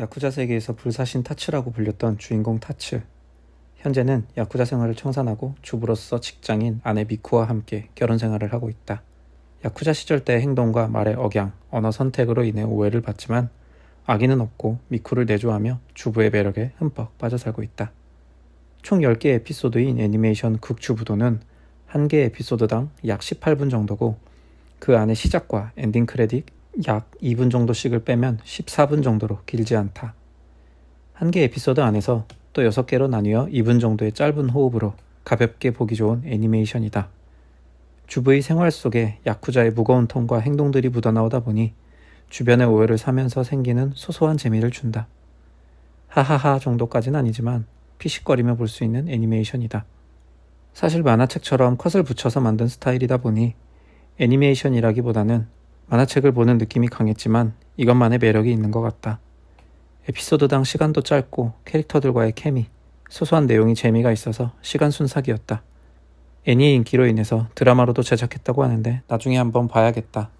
야쿠자 세계에서 불사신 타츠라고 불렸던 주인공 타츠. 현재는 야쿠자 생활을 청산하고 주부로서 직장인 아내 미쿠와 함께 결혼 생활을 하고 있다. 야쿠자 시절 때의 행동과 말의 억양, 언어 선택으로 인해 오해를 받지만 악의는 없고 미쿠를 내조하며 주부의 매력에 흠뻑 빠져 살고 있다. 총 10개 에피소드인 애니메이션 극주부도는 한개 에피소드당 약 18분 정도고 그 안에 시작과 엔딩 크레딧 약 2분 정도씩을 빼면 14분 정도로 길지 않다. 한 개 에피소드 안에서 또 6개로 나뉘어 2분 정도의 짧은 호흡으로 가볍게 보기 좋은 애니메이션이다. 주부의 생활 속에 야쿠자의 무거운 톤과 행동들이 묻어나오다 보니 주변의 오해를 사면서 생기는 소소한 재미를 준다. 하하하 정도까지는 아니지만 피식거리며 볼 수 있는 애니메이션이다. 사실 만화책처럼 컷을 붙여서 만든 스타일이다 보니 애니메이션이라기보다는 만화책을 보는 느낌이 강했지만 이것만의 매력이 있는 것 같다. 에피소드당 시간도 짧고 캐릭터들과의 케미, 소소한 내용이 재미가 있어서 시간 순삭이었다. 애니의 인기로 인해서 드라마로도 제작했다고 하는데 나중에 한번 봐야겠다.